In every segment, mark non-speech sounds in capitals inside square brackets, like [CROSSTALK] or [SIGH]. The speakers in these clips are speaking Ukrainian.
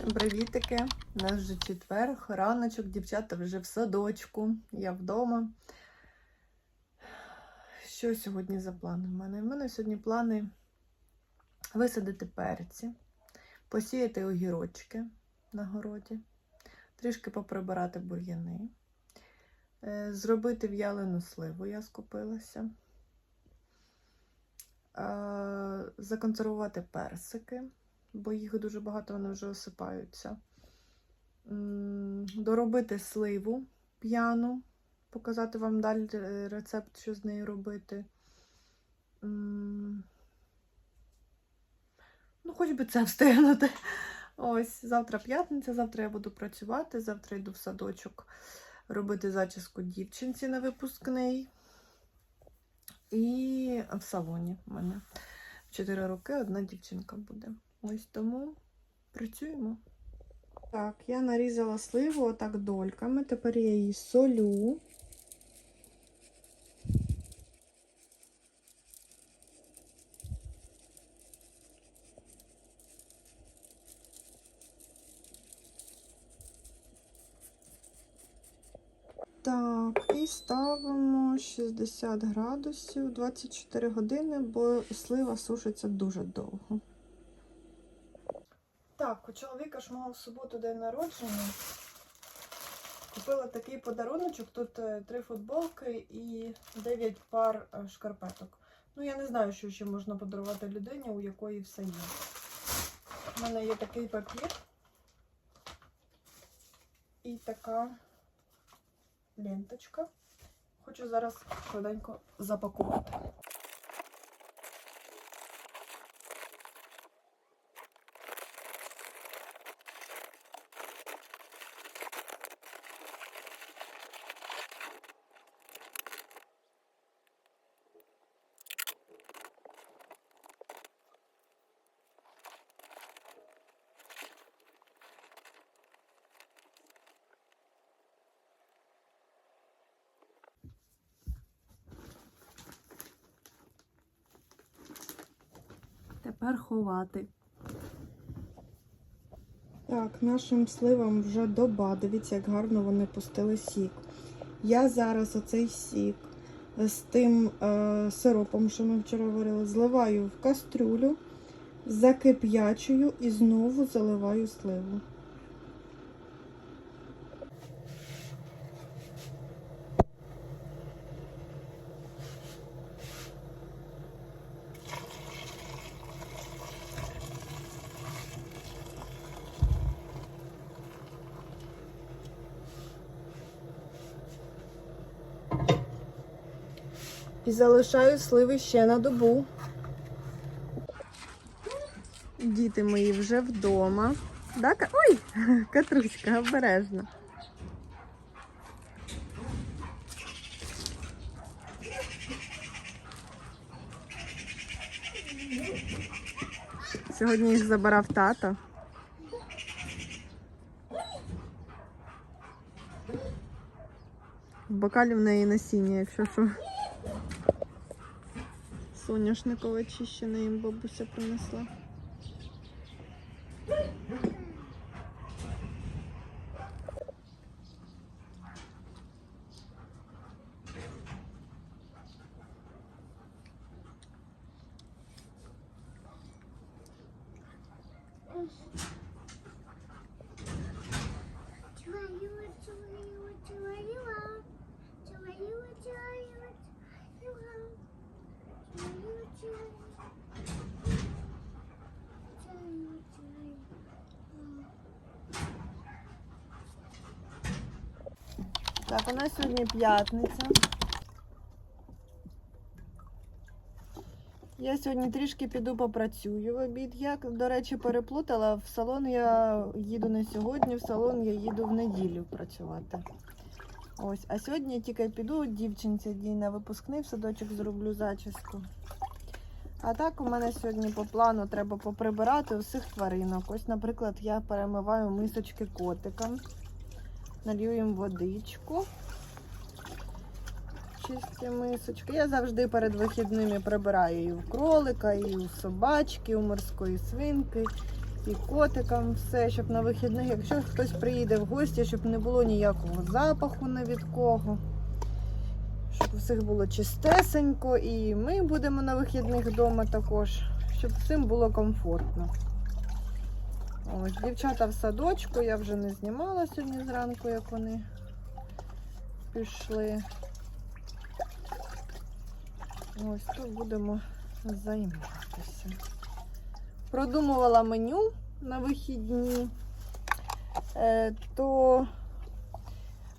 Привітики! У нас вже четвер, раночок, дівчата вже в садочку, я вдома. Що сьогодні за плани в мене? У мене сьогодні плани висадити перці, посіяти огірочки на городі, трішки поприбирати бур'яни, е, зробити в'ялену сливу, я скупилася, е, законсервувати персики бо їх дуже багато вони вже осипаються. Доробити сливу п'яну, показати вам далі рецепт, що з нею робити. Ну, хоч би це встигнути. Ось, завтра п'ятниця, завтра я буду працювати, завтра йду в садочок робити зачіску дівчинці на випускний. І в салоні в мене в 4 роки одна дівчинка буде. Ось тому працюємо. Так, я нарізала сливу отак дольками. Тепер я її солю. Так, і ставимо 60 градусів 24 години, бо слива сушиться дуже довго. Так, у чоловіка ж мого в суботу день народження. Купила такий подаруночок. Тут е, три футболки і 9 пар е, шкарпеток. Ну, я не знаю, що ще можна подарувати людині, у якої все є. У мене є такий папір і така ленточка. Хочу зараз швиденько запакувати. Тепер ховати. Так, нашим сливам вже доба. Дивіться, як гарно вони пустили сік. Я зараз оцей сік з тим е, сиропом, що ми вчора варили, зливаю в кастрюлю, закип'ячую і знову заливаю сливу. І залишаю сливи ще на добу. Діти мої вже вдома. Да? Ой, [LAUGHS] Катруська, обережно. Сьогодні їх забирав тато. В бокалі в неї насіння, якщо що. Соняшникове чищене їм бабуся принесла. Так, у нас сьогодні п'ятниця. Я сьогодні трішки піду попрацюю в обід. Я, до речі, переплутала. В салон я їду не сьогодні, в салон я їду в неділю працювати. Ось, а сьогодні я тільки піду дівчинці дій на випускний в садочок зроблю зачіску. А так у мене сьогодні по плану треба поприбирати усіх тваринок. Ось, наприклад, я перемиваю мисочки котикам. Налью їм водичку. Чисті мисочки. Я завжди перед вихідними прибираю і у кролика, і у собачки, і у морської свинки, і котикам все, щоб на вихідних, якщо хтось приїде в гості, щоб не було ніякого запаху не від кого. Щоб у всіх було чистесенько, і ми будемо на вихідних вдома також, щоб всім було комфортно. Ось, дівчата в садочку, я вже не знімала сьогодні зранку, як вони пішли. Ось тут будемо займатися. Продумувала меню на вихідні. Е, то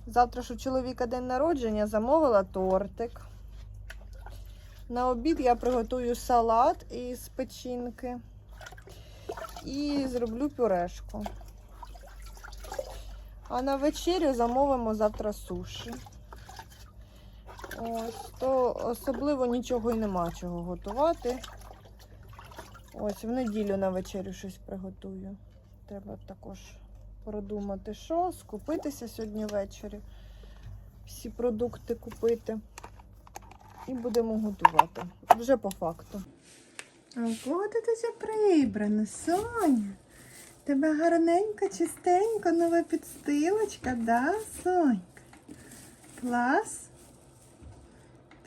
завтра ж у чоловіка день народження замовила тортик. На обід я приготую салат із печінки і зроблю пюрешку. А на вечерю замовимо завтра суші. Ось, то особливо нічого й нема чого готувати. Ось, в неділю на вечерю щось приготую. Треба також продумати, що, скупитися сьогодні ввечері. Всі продукти купити. І будемо готувати. Вже по факту. Ти тут прибрана, Соня? Тебе гарненько, чистенько, нова підстилочка, да, Сонька? Клас?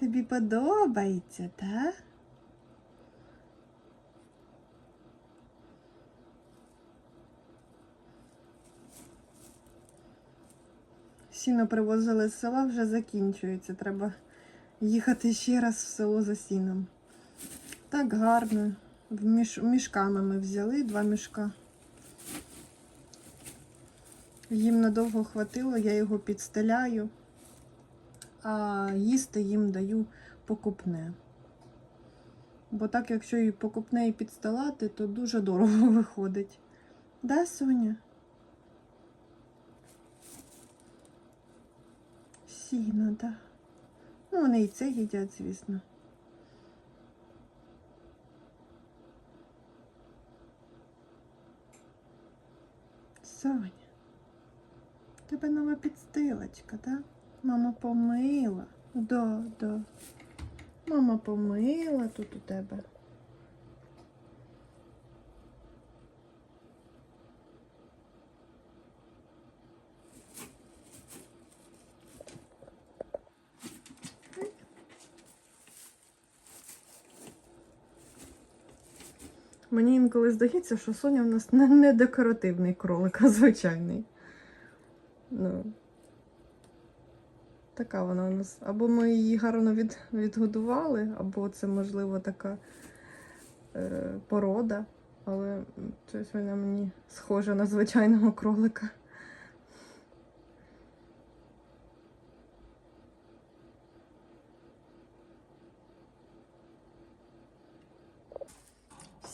Тобі подобається, так? Сіно привозили з села, вже закінчується. Треба їхати ще раз в село за сіном. Так гарно. В міш... Мішками ми взяли два мішка. Їм надовго хватило, я його підстеляю, а їсти їм даю покупне. Бо так, якщо і покупне і підстилати, то дуже дорого [LAUGHS] виходить. Да, Соня? Сіно, да. Ну, вони і це їдять, звісно. В тебе нова підстилочка, так? Мама помила. Да, да. Мама помила тут у тебе. Мені інколи здається, що Соня в нас не, декоративний кролик, а звичайний. Ну, така вона у нас. Або ми її гарно від, відгодували, або це, можливо, така е, порода. Але щось вона мені схожа на звичайного кролика.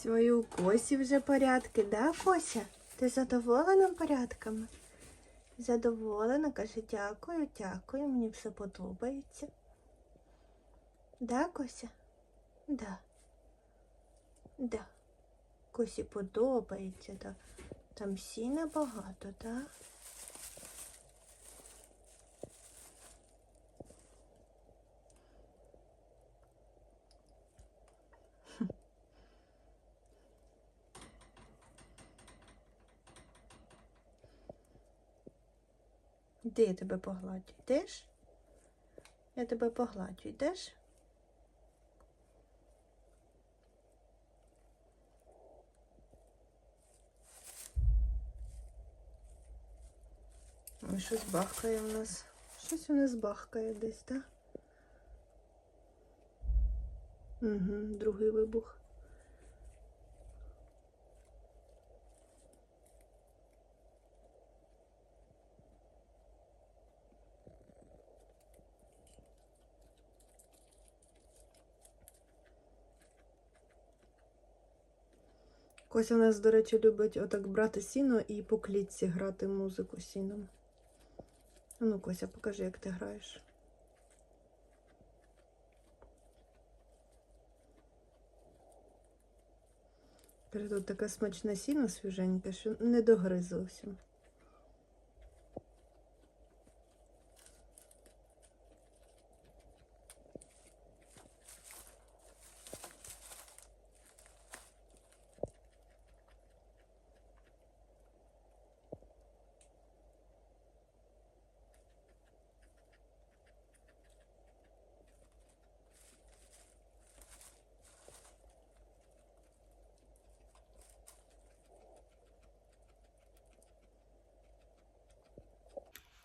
Свою Косі вже порядки, да, Кося? Ти задоволена порядками? Задоволена, каже, дякую, дякую, мені все подобається. Да, Кося? Да. Да. Косі подобається, да. Там сіна багато, да? Де я тебе погладю? Йдеш? Я тебе погладю, йдеш? Ой, щось бахкає в нас. Щось у нас бахкає десь, так? Угу, другий вибух. Кося у нас, до речі, любить отак брати сіно і по клітці грати музику сіном. Ну, Кося, покажи, як ти граєш. Тут таке смачне сіно свіженьке, що не догриз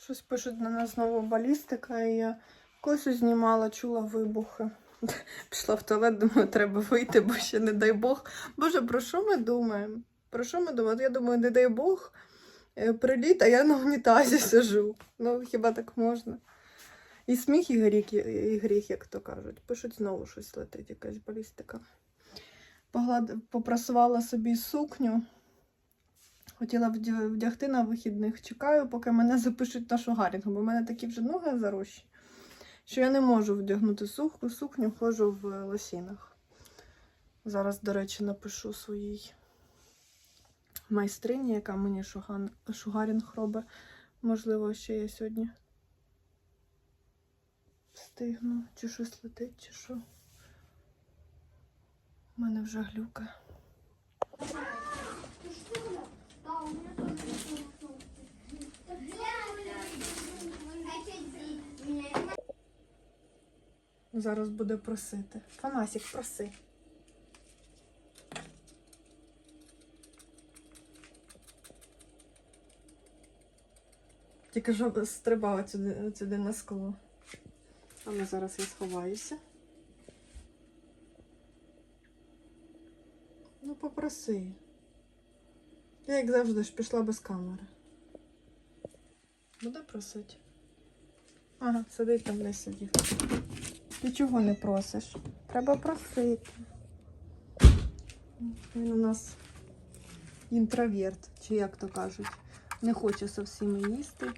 Щось пишуть на нас знову балістика, і я косу знімала, чула вибухи. [LAUGHS] Пішла в туалет, думаю, треба вийти, бо ще не дай Бог. Боже, про що ми думаємо? Про що ми думаємо? Я думаю, не дай Бог, е, приліт, а я на унітазі [LAUGHS] сижу. Ну, хіба так можна? І сміх, і гріх, і гріх, як то кажуть. Пишуть знову щось летить, якась балістика. Поглад... Попрасувала собі сукню. Хотіла вдягти на вихідних. Чекаю, поки мене [LAUGHS] запишуть на шугарінг, бо в мене такі вже ноги зарощі, що я не можу вдягнути сукню, сукню ходжу в лосінах. Зараз, до речі, напишу своїй майстрині, яка мені шуган... шугарінг робить. Можливо, ще я сьогодні встигну, чи щось летить, чи що. У мене вже глюка. Зараз буде просити. Фанасік, проси. Тільки ж стрибала сюди, сюди на скло. Але зараз я сховаюся. Ну, попроси. Я, як завжди, ж пішла без камери. Буде просити? Ага, сидить там десь сидів. Ти чого не просиш? Треба просити. Він у нас інтроверт, чи як то кажуть. Не хоче со всіми їсти.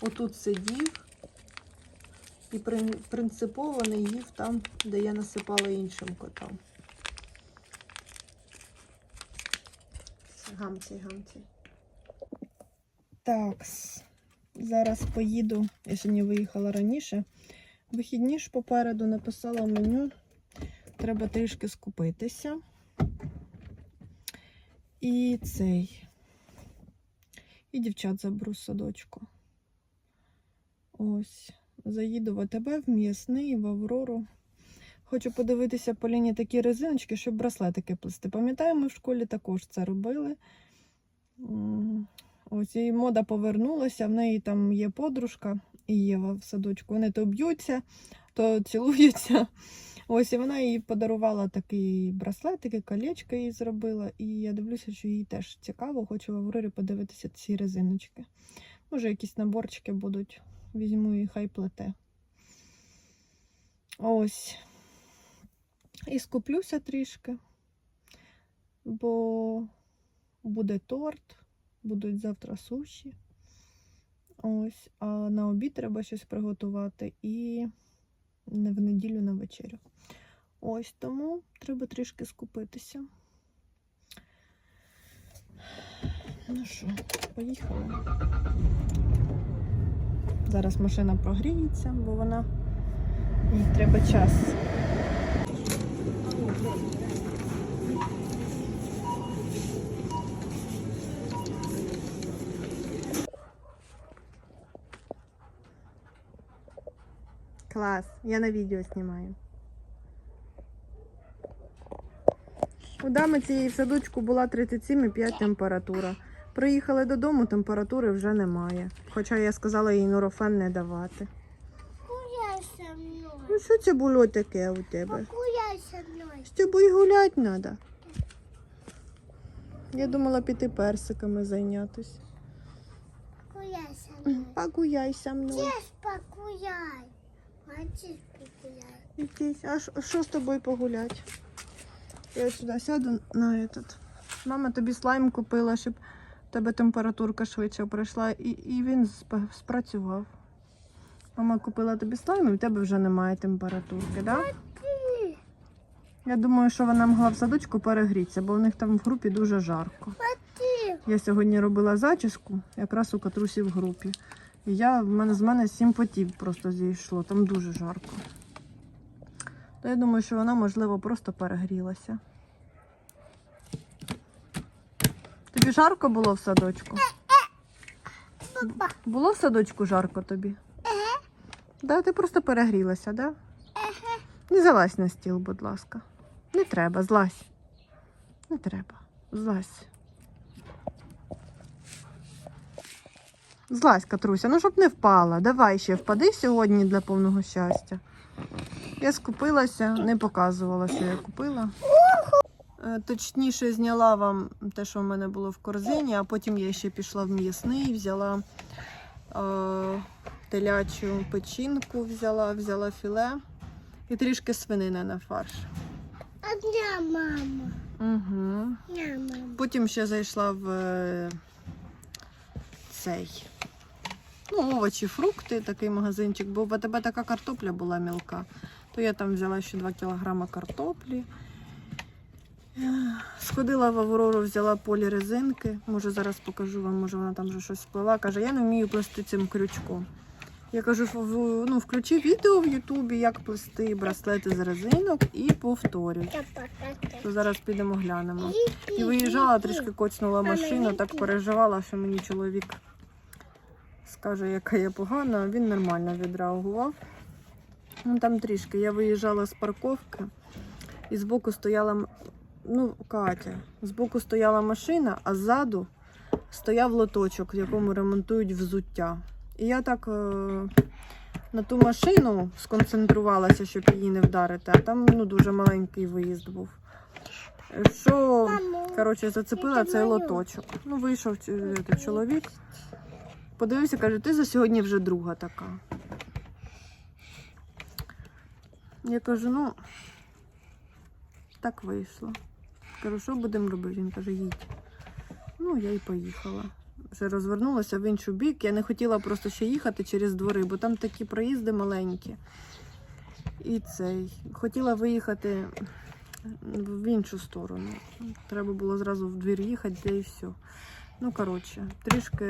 Отут сидів і при- принципово не їв там, де я насипала іншим котам. Гамці, гамці. Так, зараз поїду. Я сьогодні виїхала раніше. Вихідні ж попереду написала меню. Треба трішки скупитися. І цей. І дівчат заберу з садочку. Ось. Заїду в АТБ, в м'ясний, в Аврору. Хочу подивитися по лінії такі резиночки, щоб браслетики плести. Пам'ятаю, ми в школі також це робили. Ось і мода повернулася, в неї там є подружка і Єва в садочку. Вони то б'ються, то цілуються. [LAUGHS] Ось і вона їй подарувала такий браслетики, колечко їй зробила. І я дивлюся, що їй теж цікаво. Хочу в Аврорі подивитися ці резиночки. Може, якісь наборчики будуть. Візьму і хай плете. Ось. І скуплюся трішки, бо буде торт, будуть завтра суші. Ось, а на обід треба щось приготувати і в неділю на вечерю. Ось тому треба трішки скупитися. Ну що, поїхали. Зараз машина прогріється, бо вона їй треба час. Клас, я на відео знімаю. У дами цієї в садочку була 37,5 температура. Приїхали додому, температури вже немає. Хоча я сказала їй нурофен не давати. Гуляй со. Ну що це було таке у тебе? Гуляй со мной. З тобою гуляти треба. Я думала піти персиками зайнятися. Гуляй со [CLEARS THROAT] мной. Погуляй со мною. Здесь погуляй. Мальчик погуляй. Якийсь. А ш- що з тобою погуляти? Я сюди сяду на этот. Мама тобі слайм купила, щоб в тебе температурка швидше пройшла, і, і він сп- спрацював. Мама купила тобі слайм, і в тебе вже немає температурки, так? Да? Ты. Я думаю, що вона могла в садочку перегрітися, бо в них там в групі дуже жарко. Ты. Я сьогодні робила зачіску, якраз у Катрусі в групі. І я, в мене, з мене сім потів просто зійшло, там дуже жарко. То я думаю, що вона, можливо, просто перегрілася. Тобі жарко було в садочку? Було в садочку жарко тобі? Да, ти просто перегрілася, да? Не залазь на стіл, будь ласка. Не треба, злазь. Не треба. Злазь. Злазь, Катруся, ну щоб не впала. Давай ще впади сьогодні для повного щастя. Я скупилася, не показувала, що я купила. Е, Точніше, зняла вам те, що в мене було в корзині, а потім я ще пішла в м'ясний, взяла е, телячу печінку, взяла, взяла філе і трішки свинини на фарш. Одна мама. Угу. Потім ще зайшла в е, цей. Ну, овочі, фрукти, такий магазинчик, бо в АТБ така картопля була мілка. То я там взяла ще 2 кілограма картоплі. Сходила в Аврору, взяла полі резинки. Може, зараз покажу вам, може вона там вже щось сплела. Каже, я не вмію плести цим крючком. Я кажу, ну, включи відео в Ютубі, як плести браслети з резинок і повторюй. То зараз підемо глянемо. І виїжджала, трішки коцнула машину, так переживала, що мені чоловік скаже, яка я погана, він нормально відреагував. Ну там трішки. Я виїжджала з парковки, і збоку стояла, ну, Катя, збоку стояла машина, а ззаду стояв лоточок, в якому ремонтують взуття. І я так е, на ту машину сконцентрувалася, щоб її не вдарити, а там ну, дуже маленький виїзд був. Що Коротше, зацепила цей лоточок. Ну, вийшов е, чоловік. Подивився, каже, ти за сьогодні вже друга така. Я кажу, ну, так вийшло. Кажу, що будемо робити? Він каже, їдь. Ну, я й поїхала. Вже розвернулася в інший бік. Я не хотіла просто ще їхати через двори, бо там такі проїзди маленькі. І цей. Хотіла виїхати в іншу сторону. Треба було зразу в двір їхати, де і все. Ну, коротше, трішки,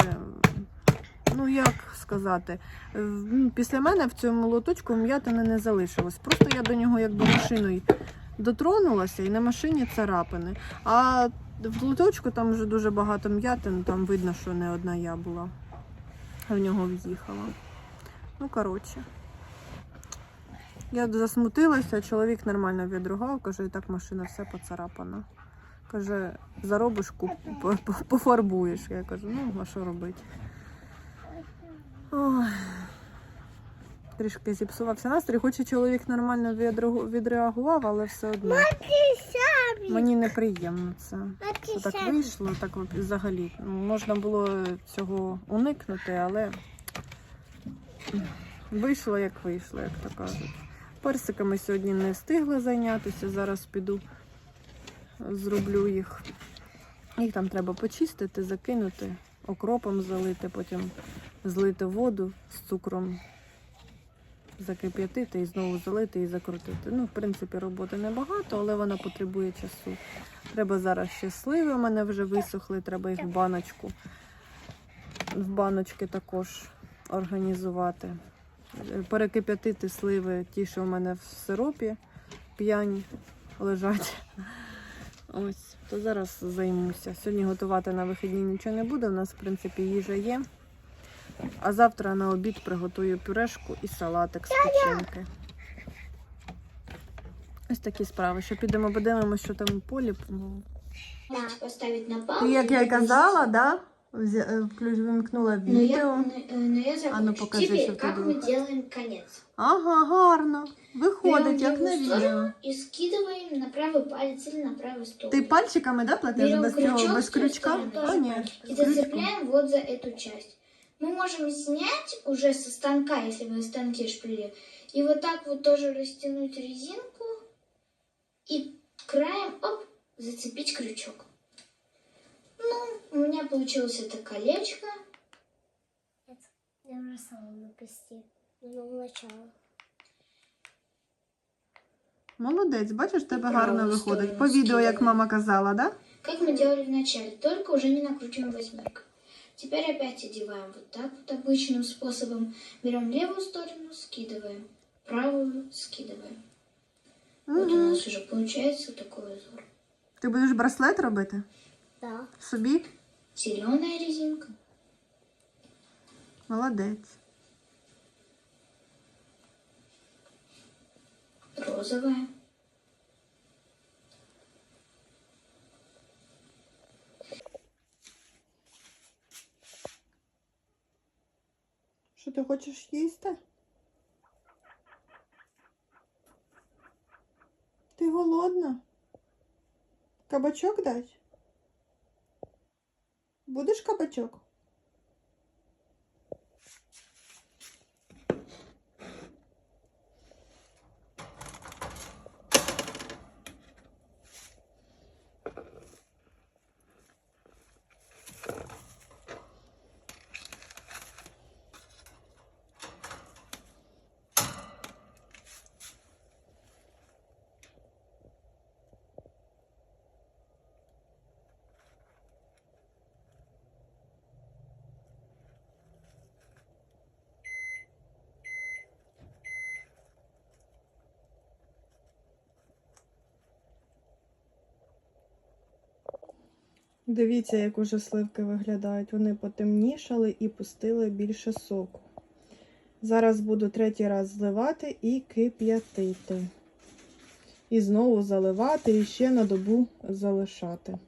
ну як сказати, після мене в цьому лоточку м'ятини не залишилось. Просто я до нього якби машиною дотронулася і на машині царапини. А в лоточку там вже дуже багато м'ятин, там видно, що не одна я була. В нього в'їхала. Ну, коротше. Я засмутилася, чоловік нормально відругав, каже, і так машина все поцарапана. Каже, заробиш, пофарбуєш. Я кажу, ну, а що робити? Ой. Трішки зіпсувався настрій, хоч і чоловік нормально відреагував, але все одно мені неприємно це. Що так вийшло, так взагалі. Можна було цього уникнути, але вийшло як вийшло, як то кажуть. Персиками сьогодні не встигла зайнятися. Зараз піду, зроблю їх. Їх там треба почистити, закинути, окропом залити, потім злити воду з цукром, закип'ятити і знову залити і закрутити. Ну, в принципі, роботи небагато, але вона потребує часу. Треба зараз ще сливи у мене вже висохли, треба їх в баночку. В баночки також організувати. Е, Перекип'ятити сливи, ті, що у мене в сиропі п'яні лежать. Ось, то зараз займуся. Сьогодні готувати на вихідні нічого не буде. У нас, в принципі, їжа є. А завтра на обід приготую пюрешку і салатик з печінки. Ось такі справи. Ще підемо подивимося, що там у полі. Можете поставить на паузу. Ти, як я й казала, да? Взя- е, включ- вимкнула Но я, відео. но, но я закончу. А ну, покажи, Теперь, что ты как мы думаешь. делаем конец. Ага, гарно. Виходить, як на левую відео. сторону и скидываем на правый палец или на правую сторону. Ти пальчиками, да, платиш Берем без цього, крючок без с той крючка? стороны. А, ні, И з крючком. зацепляем вот за эту часть. Мы можем снять уже со станка, если вы станки шпили, и вот так вот тоже растянуть резинку и краем, оп, зацепить крючок. Ну, у меня получилось это колечко. Я уже сама напустила. Ну, начало. Молодець, бачиш, тебе гарно виходить. По відео, як мама казала, да? Как мы делали в начале, только уже не накручиваем восьмеркой. Теперь опять одеваем вот так вот обычным способом. Берем левую сторону, скидываем, правую скидываем. Вот у Угу. нас уже получается такой узор. Ти будеш браслет робити? Да. Собі? Зеленая резинка, Молодець. розовая, ти хочеш їсти? Ти голодна? Кабачок дать? Будеш кабачок? Дивіться, як уже сливки виглядають. Вони потемнішали і пустили більше соку. Зараз буду третій раз зливати і кип'ятити. І знову заливати, і ще на добу залишати.